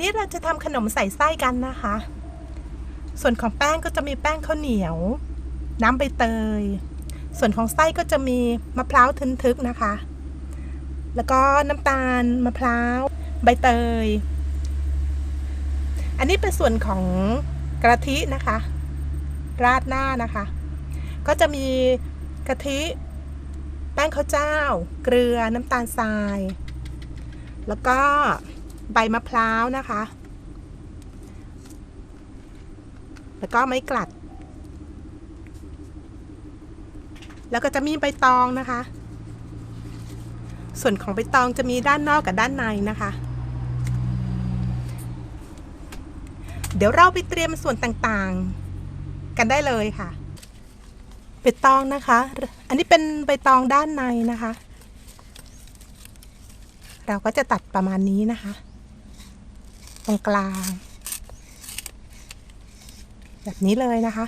วันนี้เราจะทำขนมใส่ไส้กันนะคะ ส่วนของแป้งก็จะมีแป้งข้าวเหนียว น้ำใบเตย ส่วนของไส้ก็จะมีมะพร้าวทึนทึกนะคะ แล้วก็น้ำตาลมะพร้าวใบเตย อันนี้เป็นส่วนของกะทินะคะ ราดหน้านะคะ ก็จะมีกะทิ แป้งข้าวเจ้า เกลือน้ำตาลทราย แล้วก็ ใบมะพร้าวนะคะ แล้วก็ไม้กลัด แล้วก็จะมีใบตองนะคะ ส่วนของใบตองจะมีด้านนอกกับด้านในนะคะ เดี๋ยวเราไปเตรียมส่วนต่างๆ กันได้เลยค่ะ ใบตองนะคะ อันนี้เป็นใบตองด้านในนะคะเราก็จะตัดประมาณนี้นะคะ รงกลาง แบบนี้เลยนะคะ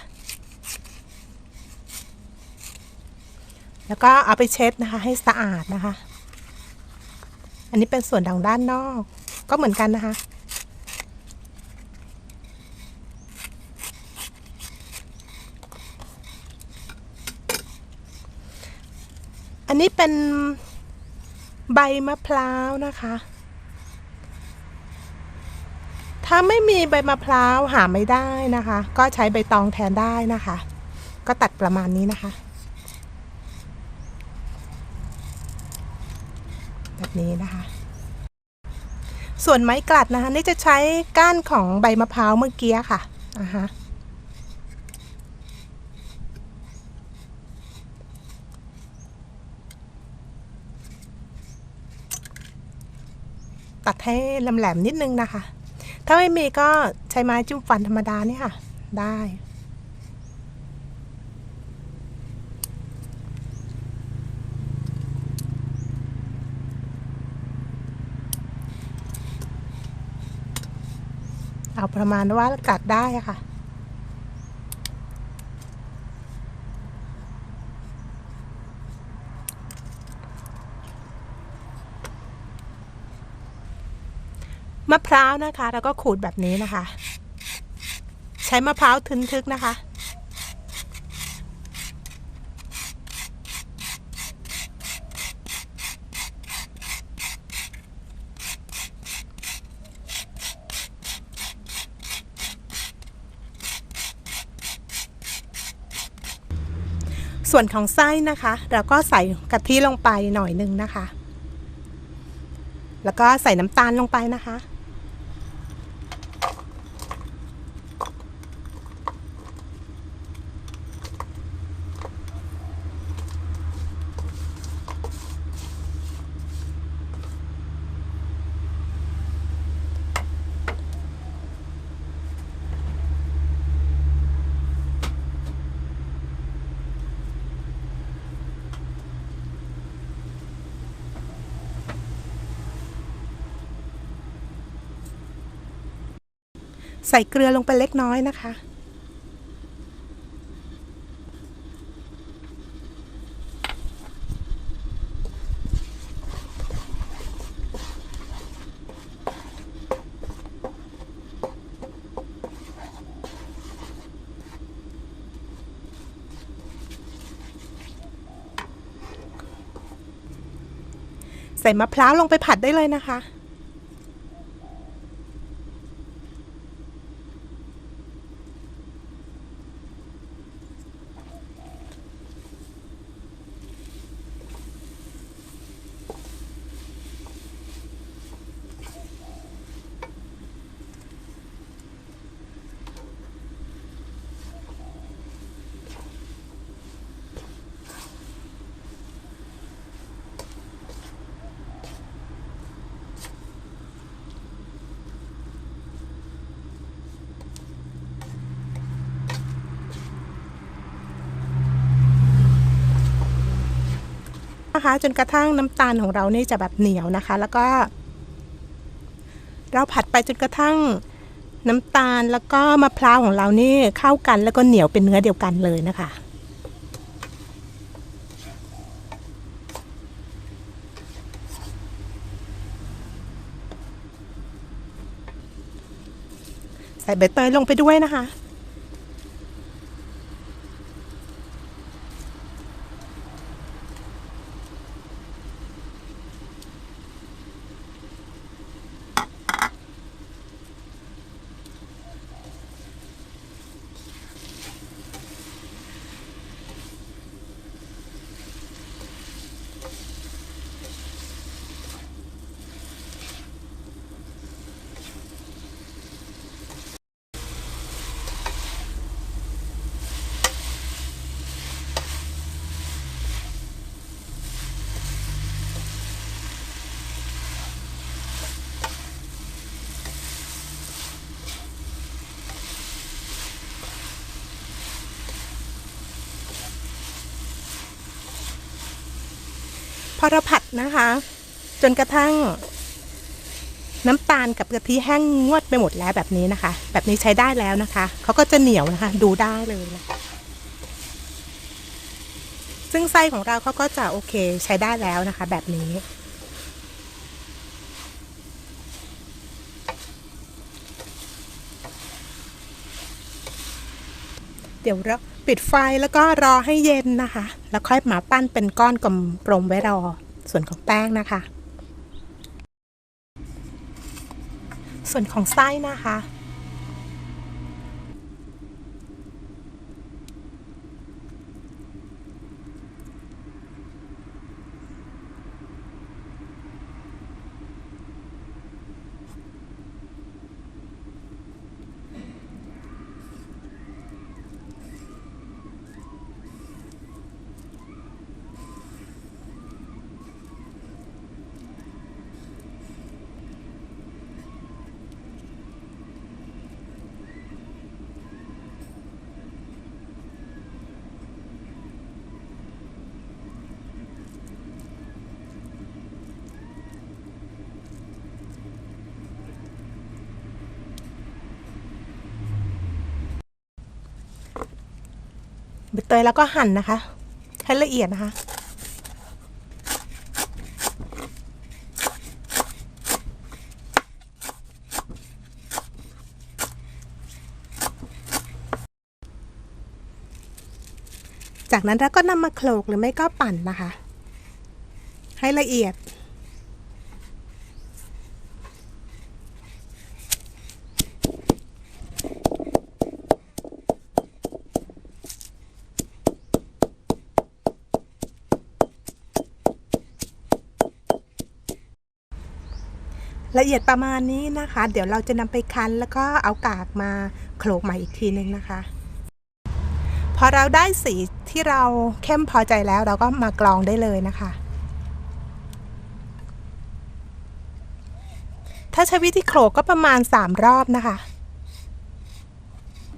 แล้วก็เอาไปเช็ดนะคะ ให้สะอาดนะคะ อันนี้เป็นส่วนทางด้านนอก ก็เหมือนกันนะคะอันนี้เป็นใบมะพร้าวนะคะ ถ้าไม่มีใบมะพร้าวหาไม่ได้นะคะ ก็ใช้ใบตองแทนได้นะคะ ก็ตัดประมาณนี้นะคะ แบบนี้นะคะ ส่วนไม้กลัดนะคะ นี่จะใช้ก้านของใบมะพร้าวเมื่อกี้ค่ะอ่าฮะตัดให้แหลมๆนิดนึงนะคะ ถ้าไม่มีก็ใช้ไม้จิ้มฟันธรรมดานี่ค่ะ ได้ เอาประมาณว่ากัดได้ค่ะ มะพร้าวนะคะ แล้วก็ขูดแบบนี้นะคะ ใช้มะพร้าวทึนทึกนะคะ ส่วนของไส้นะคะเราก็ใส่กะทิลงไปหน่อยนึงนะคะแล้วก็ใส่น้ำตาลลงไปนะคะ ใส่เกลือลงไปเล็กน้อยนะคะ ใส่มะพร้าวลงไปผัดได้เลยนะคะ นะคะ จนกระทั่งน้ำตาลของเรานี่จะแบบเหนียวนะคะ แล้วก็ เราผัดไปจนกระทั่งน้ำตาลแล้วก็มะพร้าวของเรานี่เข้ากันแล้วก็เหนียวเป็นเนื้อเดียวกันเลยนะคะ ใส่ใบเตยลงไปด้วยนะคะ พอเราผัดนะคะ จนกระทั่ง น้ำตาลกับกะทิแห้งงวดไปหมดแล้วแบบนี้นะคะ แบบนี้ใช้ได้แล้วนะคะเขาก็จะเหนียวนะคะ ดูได้เลยนะซึ่งไส้ของเราเขาก็จะโอเคใช้ได้แล้วนะคะ แบบนี้ เดี๋ยวเราปิดไฟแล้วก็รอให้เย็นนะคะ แล้วค่อยมาปั้นเป็นก้อนกลมๆไว้รอส่วนของแป้งนะคะ ส่วนของไส้นะคะ ใบเตยแล้วก็หั่นนะคะ ให้ละเอียดนะคะ จากนั้นเราก็นำมาโขลกหรือไม่ก็ปั่นนะคะ ให้ละเอียด ละเอียดประมาณนี้นะคะ เดี๋ยวเราจะนำไปคั้นแล้วก็เอากากมาโขลกใหม่อีกทีนึงนะคะ พอเราได้สีที่เราเข้มพอใจแล้วเราก็มากรองได้เลยนะคะ ถ้าใช้วิธีโขลกก็ประมาณ 3 รอบนะคะ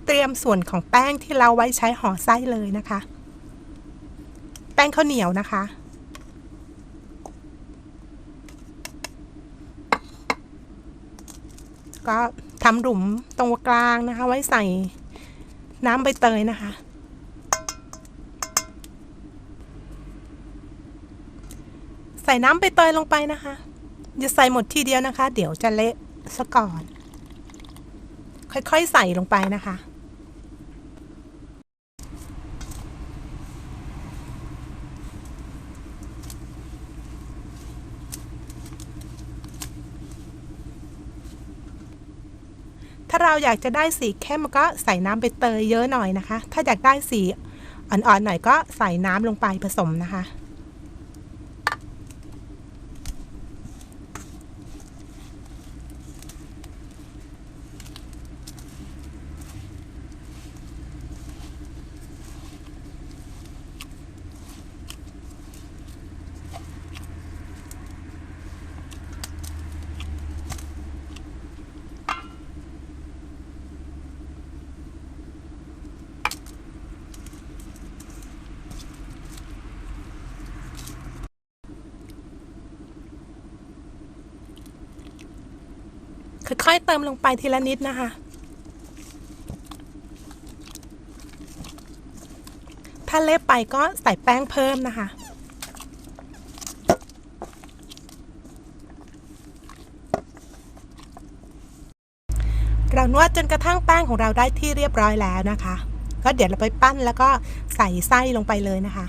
เตรียมส่วนของแป้งที่เราไว้ใช้ห่อไส้เลยนะคะ แป้งข้าวเหนียวนะคะ ก็ทำหลุมตรงกลางนะคะ ไว้ใส่น้ำใบเตยนะคะ ใส่น้ำใบเตยลงไปนะคะ อย่าใส่หมดทีเดียวนะคะ เดี๋ยวจะเละซะก่อน ค่อยๆใส่ลงไปนะคะ เราอยากจะได้สีเข้มก็ใส่น้ำใบเตยเยอะหน่อยนะคะ ถ้าอยากได้สีอ่อนๆหน่อยก็ใส่น้ำลงไปผสมนะคะ ค่อยๆเติมลงไปทีละนิดนะคะ ถ้าเละไปก็ใส่แป้งเพิ่มนะคะเราเรานวดจนกระทั่งแป้งของเราได้ที่เรียบร้อยแล้วนะคะ ก็เดี๋ยวเราไปปั้นแล้วก็ใส่ไส้ลงไปเลยนะคะ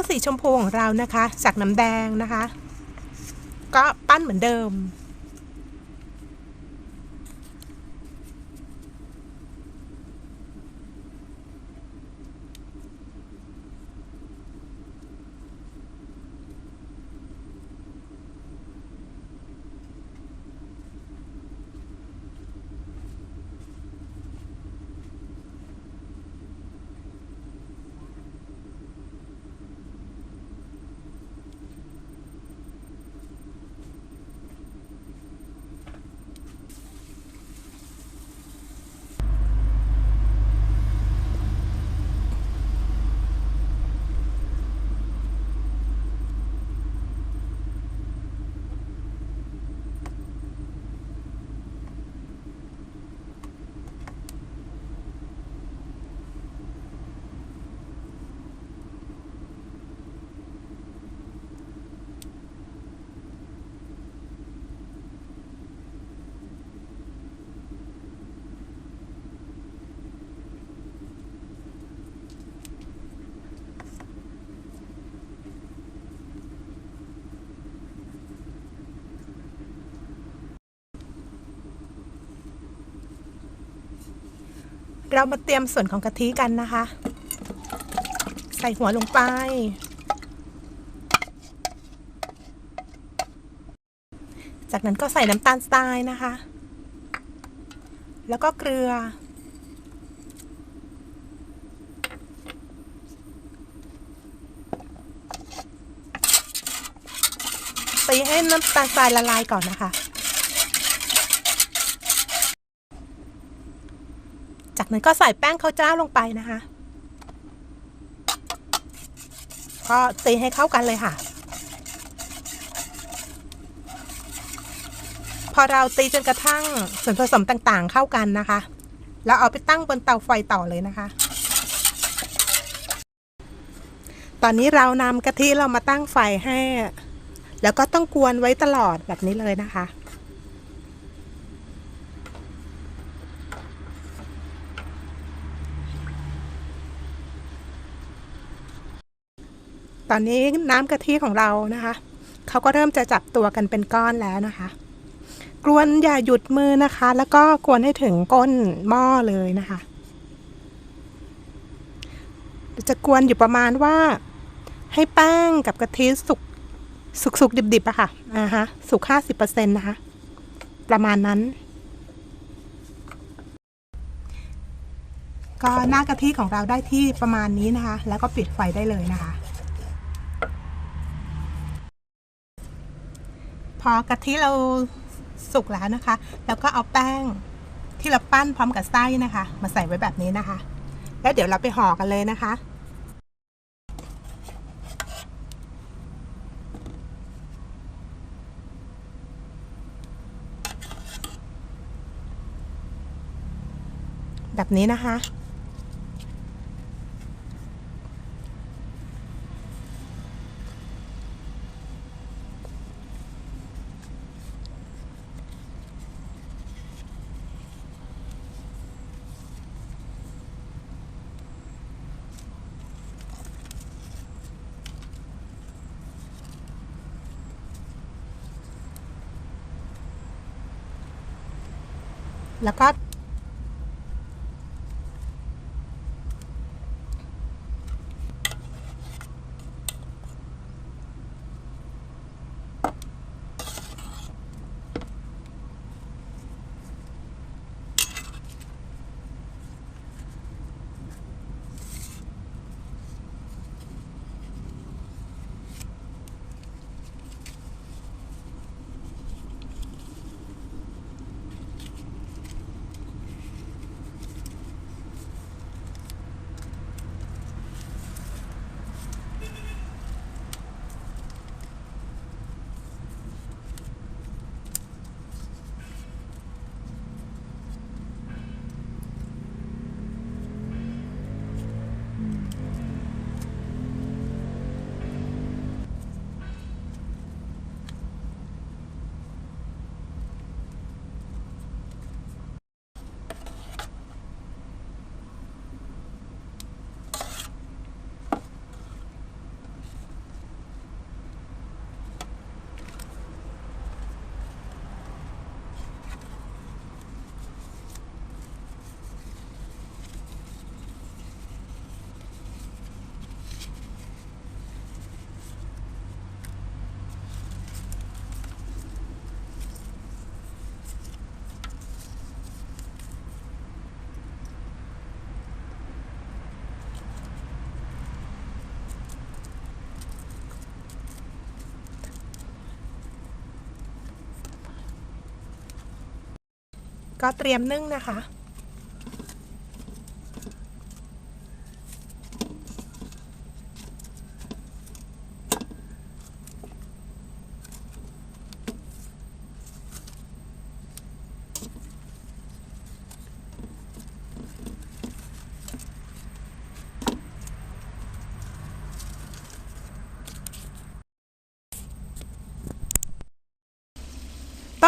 งสีชมพูของเรานะคะ จากน้ำแดงนะคะ ก็ปั้นเหมือนเดิม เรามาเตรียมส่วนของกะทิกันนะคะ ใส่หัวลงไป จากนั้นก็ใส่น้ำตาลทรายนะคะ แล้วก็เกลือ ตีให้น้ำตาลทรายละลายก่อนนะคะ จากนั้นก็ใส่แป้งข้าวเจ้าลงไปนะคะ ก็ตีให้เข้ากันเลยค่ะ พอเราตีจนกระทั่งส่วนผสมต่างๆเข้ากันนะคะ แล้วเอาไปตั้งบนเตาไฟต่อเลยนะคะ ตอนนี้เรานำกะทิเรามาตั้งไฟให้ แล้วก็ต้องกวนไว้ตลอดแบบนี้เลยนะคะ ตอนนี้น้ำกะทิของเรานะคะเขาก็เริ่มจะจับตัวกันเป็นก้อนแล้วนะคะ กวนอย่าหยุดมือนะคะ แล้วก็กวนให้ถึงก้นหม้อเลยนะคะ จะกวนอยู่ประมาณว่า ให้แป้งกับกะทิสุกสุกสุกดิบดิบๆอะค่ะอ่าฮะ สุกห้าสิบเปอร์เซ็นต์นะคะ ประมาณนั้น ก็หน้ากะทิของเราได้ที่ประมาณนี้นะคะ แล้วก็ปิดไฟได้เลยนะคะ พอกะทิเราสุกแล้วนะคะ แล้วก็เอาแป้งที่เราปั้นพร้อมกับไส้นะคะ มาใส่ไว้แบบนี้นะคะ แล้วเดี๋ยวเราไปห่อกันเลยนะคะ แบบนี้นะคะ แล้วก็ ก็เตรียมนึ่งนะคะ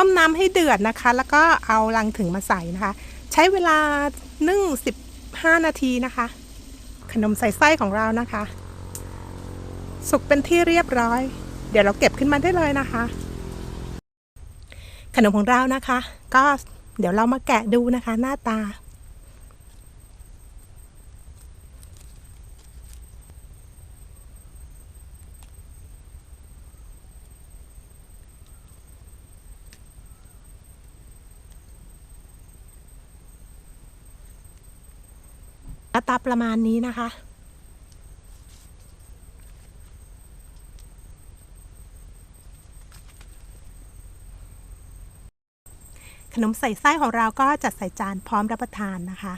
ต้มน้ำให้เดือดนะคะ แล้วก็เอาลังถึงมาใส่นะคะ ใช้เวลานึ่ง15 นาทีนะคะ ขนมใส่ไส้ของเรานะคะ สุกเป็นที่เรียบร้อย เดี๋ยวเราเก็บขึ้นมาได้เลยนะคะ ขนมของเรานะคะ ก็เดี๋ยวเรามาแกะดูนะคะ หน้าตาหน้า ตาประมาณนี้นะคะ ขนมใส่ไส้ของเราก็จัดใส่จานพร้อมรับประทานนะคะ